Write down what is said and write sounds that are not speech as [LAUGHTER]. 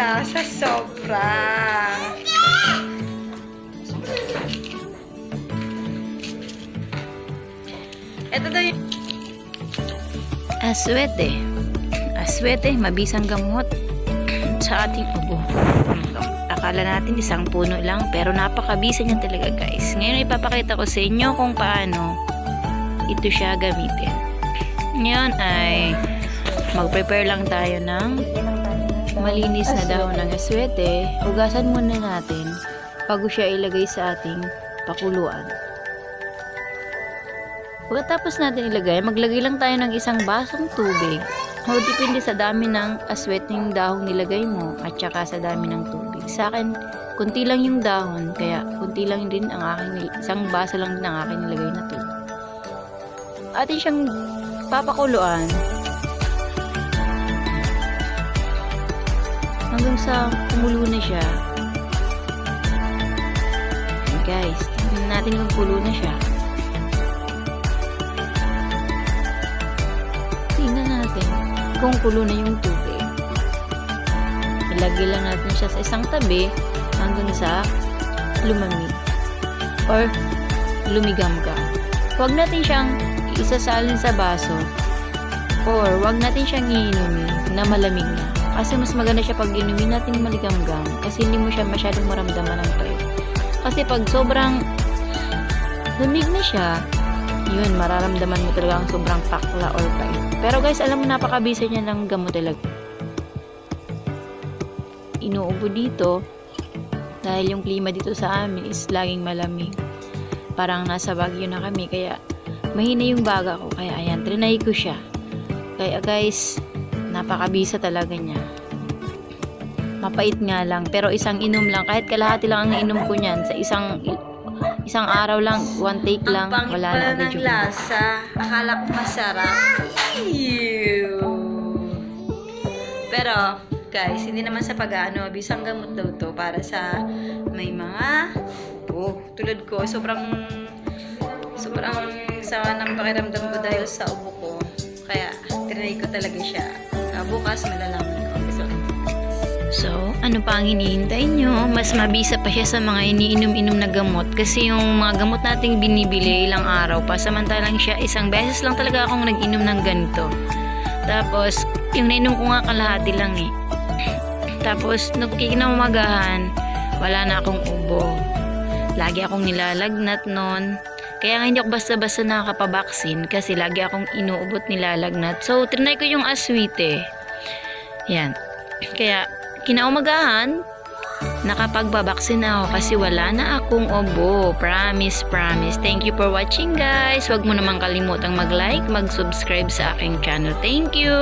pangit pa ng lasa, sobra. Ito daw yung... Aswete. Aswete, mabisang gamot [CLEARS THROAT] sa ating ubo. Akala natin isang puno lang, pero napakabisa niya talaga guys. Ngayon ipapakita ko sa inyo kung paano ito siya gamitin. Ngayon ay mag-prepare lang tayo ng malinis na dahon ng aswete. Hugasan muna natin bago siya ilagay sa ating pakuluan. Pagkatapos natin ilagay, maglagay lang tayo ng isang basong tubig. O depende sa dami ng asweteng dahon nilagay mo at saka sa dami ng tubig. Sa akin, kunti lang yung dahon, kaya kunti lang din ang aking, isang baso lang din ang aking nilagay na tubig. Atin siyang papakuluan hanggang sa kumulo na siya. Ayan, Guys, tingnan natin kung kulo na siya. Tingnan natin kung kulo na yung tubig. Ilagay lang natin siya sa isang tabi hanggang sa lumamig or lumigamgam. Huwag natin siyang isasalin sa baso or huwag natin siyang iinumin na malamig na. Kasi mas maganda siya pag inumin natin maligamgam kasi hindi mo siya masyadong maramdaman ng prep. Kasi pag sobrang lumig na siya, yun, mararamdaman mo talaga ang sobrang pakla or pait. Pero guys, alam mo, napakabisa niya ng gamot talaga. Inuubo dito dahil yung klima dito sa amin is laging malamig. Parang nasa Baguio na kami, kaya mahina yung baga ko. Kaya ayan, trinay ko siya. Kaya guys, napakabisa talaga niya. Mapait nga lang, pero isang inom lang. Kahit kalahati lang ang inom ko niyan sa isang isang araw lang, one take lang, Ang wala na ng lasa. Akala ko masarap. Ew. Pero, guys, hindi naman sa pag-ano, bisang gamot daw to para sa may mga oh, tulad ko, sobrang sobrang sawa ng pakiramdam ko dahil sa ubo ko. Kaya, tinry ko talaga siya. Ah, bukas, malalaman ko. So, So, ano pa ang hinihintay nyo? Mas mabisa pa siya sa mga iniinom-inom na gamot kasi yung mga gamot nating binibili ilang araw pa samantalang siya isang beses lang talaga akong nag-inom ng ganito. Tapos, yung nainom ko nga kalahati lang eh. Tapos, nung kinamagahan, wala na akong ubo. Lagi akong nilalagnat nun. Kaya nga hindi ako basta-basta nakakapabaksin kasi lagi akong inuubot nilalagnat. So, trinay ko yung aswite. Yan. [CLEARS THROAT] Kaya, kinaumagahan, nakapagbabaksin ako kasi wala na akong obo. Promise, promise. Thank you for watching guys. Huwag mo naman kalimutang mag-like, mag-subscribe sa aking channel. Thank you!